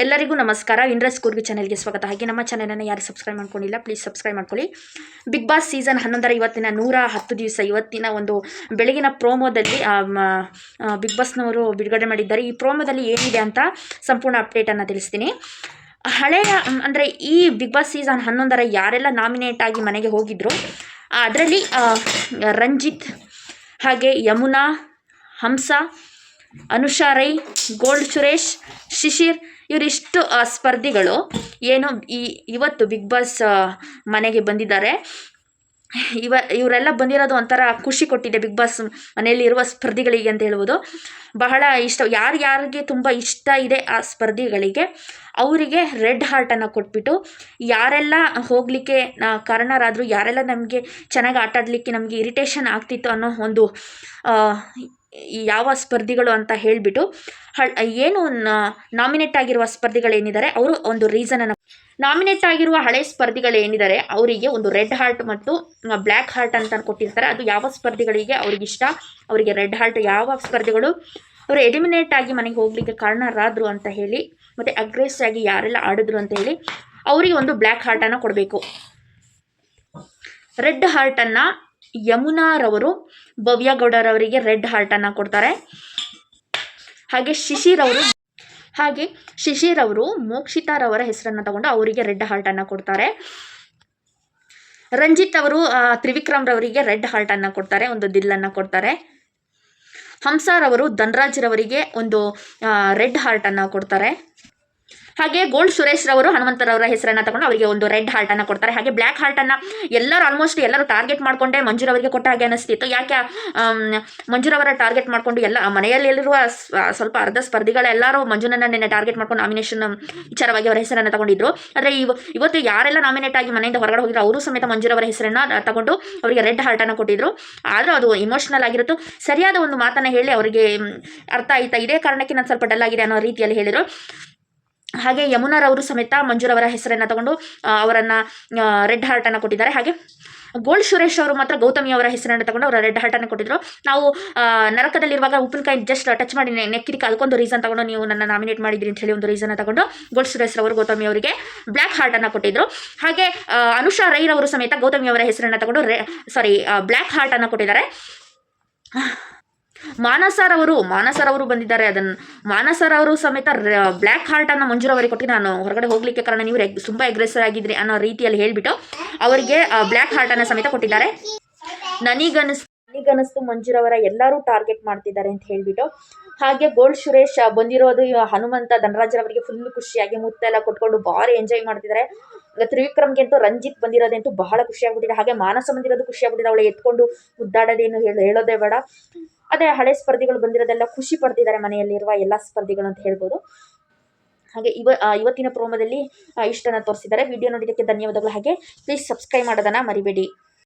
ಎಲ್ಲರಿಗೂ ನಮಸ್ಕಾರ. ಇಂಡ್ರೆಸ್ ಕೂರ್ಗಿ ಚಾನಲ್ಗೆ ಸ್ವಾಗತ. ಹಾಗೆ ನಮ್ಮ ಚಾನಲನ್ನು ಯಾರು ಸಬ್ಸ್ಕ್ರೈಬ್ ಮಾಡ್ಕೊಂಡಿಲ್ಲ, ಪ್ಲೀಸ್ ಸಬ್ಸ್ಕ್ರೈಬ್ ಮಾಡ್ಕೊಳ್ಳಿ. ಬಿಗ್ ಬಾಸ್ ಸೀಸನ್ ಹನ್ನೊಂದರ ಇವತ್ತಿನ ನೂರ ಹತ್ತು ದಿವಸ, ಇವತ್ತಿನ ಒಂದು ಬೆಳಗಿನ ಪ್ರೋಮೋದಲ್ಲಿ ಬಿಗ್ ಬಾಸ್ನವರು ಬಿಡುಗಡೆ ಮಾಡಿದ್ದಾರೆ. ಈ ಪ್ರೋಮೋದಲ್ಲಿ ಏನಿದೆ ಅಂತ ಸಂಪೂರ್ಣ ಅಪ್ಡೇಟನ್ನು ತಿಳಿಸ್ತೀನಿ. ಹಳೆಯ ಅಂದರೆ ಈ ಬಿಗ್ ಬಾಸ್ ಸೀಸನ್ ಹನ್ನೊಂದರ ಯಾರೆಲ್ಲ ನಾಮಿನೇಟ್ ಆಗಿ ಮನೆಗೆ ಹೋಗಿದ್ರು, ಅದರಲ್ಲಿ ರಂಜಿತ್, ಹಾಗೆ ಯಮುನಾ, ಹಂಸ, ಅನುಷಾ ರೈ, ಗೋಲ್ಡ್ ಸುರೇಶ್ ಶಿಶಿರ್ ಇವರಿಷ್ಟು ಸ್ಪರ್ಧಿಗಳು ಏನು ಈ, ಇವತ್ತು ಬಿಗ್ ಬಾಸ್ ಮನೆಗೆ ಬಂದಿದ್ದಾರೆ. ಇವ, ಇವರೆಲ್ಲ ಬಂದಿರೋದು ಒಂಥರ ಖುಷಿ ಕೊಟ್ಟಿದೆ ಬಿಗ್ ಬಾಸ್ ಮನೆಯಲ್ಲಿ ಇರುವ ಸ್ಪರ್ಧಿಗಳಿಗೆ ಅಂತ ಹೇಳ್ಬೋದು. ಬಹಳ ಇಷ್ಟ, ಯಾರು ಯಾರಿಗೆ ತುಂಬ ಇಷ್ಟ ಇದೆ ಆ ಸ್ಪರ್ಧಿಗಳಿಗೆ, ಅವರಿಗೆ ರೆಡ್ ಹಾರ್ಟನ್ನು ಕೊಟ್ಬಿಟ್ಟು, ಯಾರೆಲ್ಲ ಹೋಗಲಿಕ್ಕೆ ಕಾರಣರಾದರೂ, ಯಾರೆಲ್ಲ ನಮಗೆ ಚೆನ್ನಾಗಿ ಆಟಾಡಲಿಕ್ಕೆ ನಮಗೆ ಇರಿಟೇಷನ್ ಆಗ್ತಿತ್ತು ಅನ್ನೋ ಒಂದು ಯಾವ ಸ್ಪರ್ಧಿಗಳು ಅಂತ ಹೇಳಿಬಿಟ್ಟು ಹಳ್, ಏನು ನಾಮಿನೇಟ್ ಆಗಿರುವ ಸ್ಪರ್ಧಿಗಳೇನಿದ್ದಾರೆ ಅವರು ಒಂದು ರೀಸನನ್ನು ನಾಮಿನೇಟ್ ಆಗಿರುವ ಹಳೆ ಸ್ಪರ್ಧಿಗಳೇನಿದ್ದಾರೆ ಅವರಿಗೆ ಒಂದು ರೆಡ್ ಹಾರ್ಟ್ ಮತ್ತು ಬ್ಲ್ಯಾಕ್ ಹಾರ್ಟ್ ಅಂತ ಕೊಟ್ಟಿರ್ತಾರೆ. ಅದು ಯಾವ ಸ್ಪರ್ಧಿಗಳಿಗೆ ಅವ್ರಿಗಿಷ್ಟ ಅವರಿಗೆ ರೆಡ್ ಹಾರ್ಟ್ ಯಾವ ಸ್ಪರ್ಧಿಗಳು? ಅವರು ಎಲಿಮಿನೇಟ್ ಆಗಿ ಮನೆಗೆ ಹೋಗಲಿಕ್ಕೆ ಕಾರಣರಾದರು ಅಂತ ಹೇಳಿ, ಮತ್ತು ಅಗ್ರೆಸ್ ಆಗಿ ಯಾರೆಲ್ಲ ಆಡಿದ್ರು ಅಂತ ಹೇಳಿ, ಅವರಿಗೆ ಒಂದು ಬ್ಲ್ಯಾಕ್ ಹಾರ್ಟನ್ನು ಕೊಡಬೇಕು. ರೆಡ್ ಹಾರ್ಟನ್ನು ಯಮುನಾರವರು ಭವ್ಯ ಗೌಡರವರಿಗೆ ರೆಡ್ ಹಾರ್ಟನ್ನು ಕೊಡ್ತಾರೆ. ಹಾಗೆ ಶಿಶಿರ್ ಅವರು ಹಾಗೆ ಶಿಶಿರ್ ಅವರು ಮೋಕ್ಷಿತಾರವರ ಹೆಸರನ್ನು ತಗೊಂಡು ಅವರಿಗೆ ರೆಡ್ ಹಾರ್ಟನ್ನು ಕೊಡ್ತಾರೆ. ರಂಜಿತ್ ಅವರು ತ್ರಿವಿಕ್ರಮ್ ರವರಿಗೆ ರೆಡ್ ಹಾರ್ಟನ್ನು ಕೊಡ್ತಾರೆ, ಒಂದು ದಿಲ್ಲನ್ನು ಕೊಡ್ತಾರೆ. ಹಂಸಾರವರು ಧನ್ರಾಜ್ರವರಿಗೆ ಒಂದು ರೆಡ್ ಹಾರ್ಟನ್ನು ಕೊಡ್ತಾರೆ. ಹಾಗೆ ಗೋಲ್ಡ್ ಸುರೇಶ್ ರವರು, ಹನುಮಂತರವರ ಹೆಸರನ್ನ ತಗೊಂಡು ಅವರಿಗೆ ಒಂದು ರೆಡ್ ಹಾರ್ಟ್ ಅನ್ನ ಕೊಡ್ತಾರೆ. ಹಾಗೆ ಬ್ಲ್ಯಾಕ್ ಅನ್ನ ಎಲ್ಲರೂ ಆಲ್ಮೋಸ್ಟ್ ಎಲ್ಲರೂ ಟಾರ್ಗೆಟ್ ಮಾಡಿಕೊಂಡೇ ಮಂಜುರವರಿಗೆ ಕೊಟ್ಟ ಹಾಗೆ ಅನಿಸ್ತಿತ್ತು ಯಾಕೆ ಮಂಜುರವರ ಟಾರ್ಗೆಟ್ ಮಾಡ್ಕೊಂಡು ಎಲ್ಲ ಮನೆಯಲ್ಲಿರುವ ಸ್ವಲ್ಪ ಅರ್ಧ ಸ್ಪರ್ಧಿಗಳೆಲ್ಲರೂ ಮಂಜುನನ್ನ ನಿನ್ನೆ ಟಾರ್ಗೆಟ್ ಮಾಡ್ಕೊಂಡು ನಾಮಿನೇಷನ್ ವಿಚಾರವಾಗಿ ಅವರ ಹೆಸರನ್ನು ತಗೊಂಡಿದ್ರು. ಆದರೆ ಇವ, ಇವತ್ತು ಯಾರೆಲ್ಲ ನಾಮಿನೇಟ್ ಆಗಿ ಮನೆಯಿಂದ ಹೊರಗಡೆ ಹೋಗಿದ್ರು, ಅವರು ಸಮೇತ ಮಂಜುರವರ ಹೆಸರನ್ನ ತಗೊಂಡು ಅವರಿಗೆ ರೆಡ್ ಹಾರ್ಟನ್ನು ಕೊಟ್ಟಿದ್ರು. ಆದರೂ ಅದು ಇಮೋಷನಲ್ ಆಗಿರುತ್ತು. ಸರಿಯಾದ ಒಂದು ಮಾತನ್ನು ಹೇಳಿ ಅವರಿಗೆ, ಅರ್ಥ ಆಯ್ತಾ? ಇದೇ ಕಾರಣಕ್ಕೆ ನಾನು ಸ್ವಲ್ಪ ಡಲ್ ಆಗಿದೆ ಅನ್ನೋ ರೀತಿಯಲ್ಲಿ ಹೇಳಿದರು. ಹಾಗೆ ಯಮುನಾರವರು ಸಮೇತ ಮಂಜುರವರ ಹೆಸರನ್ನು ತಗೊಂಡು ಅವರನ್ನು ರೆಡ್ ಹಾರ್ಟನ್ನು ಕೊಟ್ಟಿದ್ದಾರೆ. ಹಾಗೆ ಗೋಲ್ಡ್ ಸುರೇಶ್ ಅವರು ಮಾತ್ರ ಗೌತಮಿ ಅವರ ಹೆಸರನ್ನು ತಗೊಂಡು ಅವರ ರೆಡ್ ಹಾರ್ಟನ್ನು ಕೊಟ್ಟಿದ್ರು. ನಾವು ನರಕದಲ್ಲಿರುವಾಗ ಉಪ್ಪಿನಕಾಯಿ ಜಸ್ಟ್ ಟಚ್ ಮಾಡಿ ನೆಕ್ಕಿರಿಕೆ ಅದಕ್ಕೊಂದು ರೀಸನ್ ತಗೊಂಡು ನೀವು ನನ್ನ ನಾಮಿನೇಟ್ ಮಾಡಿದ್ರಿ ಅಂತ ಹೇಳಿ ಒಂದು ರೀಸನ್ ತಗೊಂಡು ಗೋಲ್ಡ್ ಸುರೇಶ್ ಅವರು, ಗೌತಮಿ ಅವರಿಗೆ ಬ್ಲ್ಯಾಕ್ ಹಾರ್ಟನ್ನು ಕೊಟ್ಟಿದ್ರು. ಹಾಗೆ ಅನುಷಾ ರೈರ್ ಅವರು ಸಮೇತ ಗೌತಮಿ ಅವರ ಹೆಸರನ್ನು ತಗೊಂಡು ಸಾರಿ ಬ್ಲ್ಯಾಕ್ ಹಾರ್ಟನ್ನು ಕೊಟ್ಟಿದ್ದಾರೆ. ಮಾನಸರವರು ಮಾನಸರವರು ಬಂದಿದ್ದಾರೆ. ಅದನ್ನು ಮಾನಸರವರು ಸಮೇತ ಬ್ಲ್ಯಾಕ್ ಹಾರ್ಟನ್ನು ಮಂಜುರವರಿಗೆ ಕೊಟ್ಟು ನಾನು ಹೊರಗಡೆ ಹೋಗ್ಲಿಕ್ಕೆ ಕಾರಣ ನೀವು ತುಂಬಾ ಅಗ್ರೆಸರ್ ಆಗಿದ್ರಿ ಅನ್ನೋ ರೀತಿಯಲ್ಲಿ ಹೇಳಿಬಿಟ್ಟು ಅವರಿಗೆ ಬ್ಲ್ಯಾಕ್ ಅನ್ನ ಸಮೇತ ಕೊಟ್ಟಿದ್ದಾರೆ. ನನಗನಿಸ್, ನನಗನಿಸ್ತು ಮಂಜುರವರ ಎಲ್ಲರೂ ಟಾರ್ಗೆಟ್ ಮಾಡ್ತಿದ್ದಾರೆ ಅಂತ ಹೇಳಿಬಿಟ್ಟು. ಹಾಗೆ ಗೋಲ್ಡ್ ಸುರೇಶ್ ಬಂದಿರೋದು ಹನುಮಂತ ಧನರಾಜರವರಿಗೆ ಫುಲ್ ಖುಷಿಯಾಗಿ ಮುತ್ತೆಲ್ಲ ಕೊಟ್ಕೊಂಡು ಭಾರಿ ಎಂಜಾಯ್ ಮಾಡ್ತಿದ್ದಾರೆ. ತ್ರಿವಿಕ್ರಮ್ಗೆ ಅಂತೂ ರಂಜಿತ್ ಬಂದಿರೋದಂತೂ ಬಹಳ ಖುಷಿ ಆಗ್ಬಿಟ್ಟಿದೆ ಹಾಗೆ ಮಾನಸ ಬಂದಿರೋದು ಖುಷಿ ಆಗ್ಬಿಟ್ಟಿದೆ ಅವಳು ಎತ್ಕೊಂಡು ಮುದ್ದಾಡೋದೇನು ಹೇಳ, ಹೇಳೋದೇ ಬೇಡ. ಅದೇ ಹಳೆ ಸ್ಪರ್ಧಿಗಳು ಬಂದಿರೋದೆಲ್ಲ ಖುಷಿ ಪಡ್ತಿದ್ದಾರೆ ಮನೆಯಲ್ಲಿರುವ ಎಲ್ಲ ಸ್ಪರ್ಧಿಗಳು ಅಂತ ಹೇಳ್ಬೋದು. ಹಾಗೆ ಇವ ಇವತ್ತಿನ ಪ್ರೋಮೋದಲ್ಲಿ ಇಷ್ಟನ್ನು ತೋರಿಸಿದ್ದಾರೆ. ವಿಡಿಯೋ ನೋಡಿದ್ದಕ್ಕೆ ಧನ್ಯವಾದಗಳು. ಹಾಗೆ ಪ್ಲೀಸ್ ಸಬ್ಸ್ಕ್ರೈಬ್ ಮಾಡೋದನ್ನು ಮರಿಬೇಡಿ.